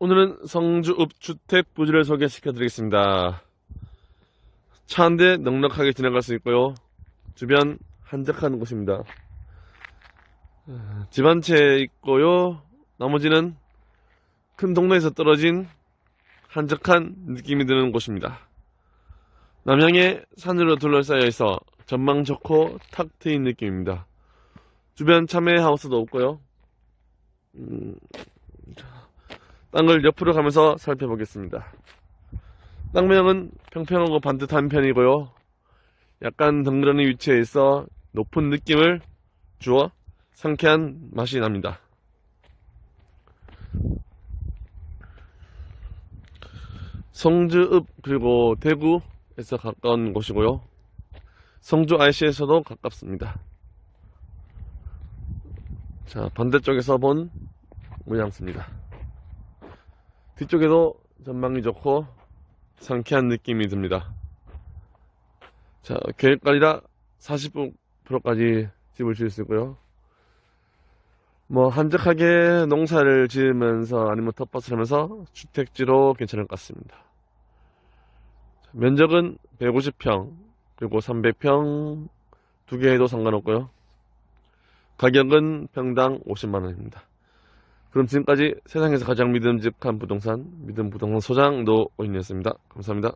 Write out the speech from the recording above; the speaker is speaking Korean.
오늘은 성주 읍 주택 부지를 소개시켜 드리겠습니다. 차 한 대 넉넉하게 지나갈 수 있고요. 주변 한적한 곳입니다. 어, 집한 채 있고요. 나머지는 큰 동네에서 떨어진 한적한 느낌이 드는 곳입니다. 남향에 산으로 둘러싸여 있어 전망 좋고 탁 트인 느낌입니다. 주변 참외 하우스도 없고요. 음, 땅을 옆으로 가면서 살펴보겠습니다. 땅 모양은 평평하고 반듯한 편이고요. 약간 덩그러니 위치해 있어 높은 느낌을 주어 상쾌한 맛이 납니다. 성주읍 그리고 대구에서 가까운 곳이고요. 성주 IC에서도 가깝습니다. 자 반대쪽에서 본 모양새입니다. 뒤쪽에도 전망이 좋고 상쾌한 느낌이 듭니다. 자, 계획관리라 40%까지 집을 지을 수 있고요. 뭐 한적하게 농사를 지으면서 아니면 텃밭을 하면서 주택지로 괜찮을 것 같습니다. 자, 면적은 150평 그리고 300평 두 개 해도 상관없고요. 가격은 평당 50만 원입니다. 그럼 지금까지 세상에서 가장 믿음직한 부동산 믿음 부동산 소장 노오인이었습니다. 감사합니다.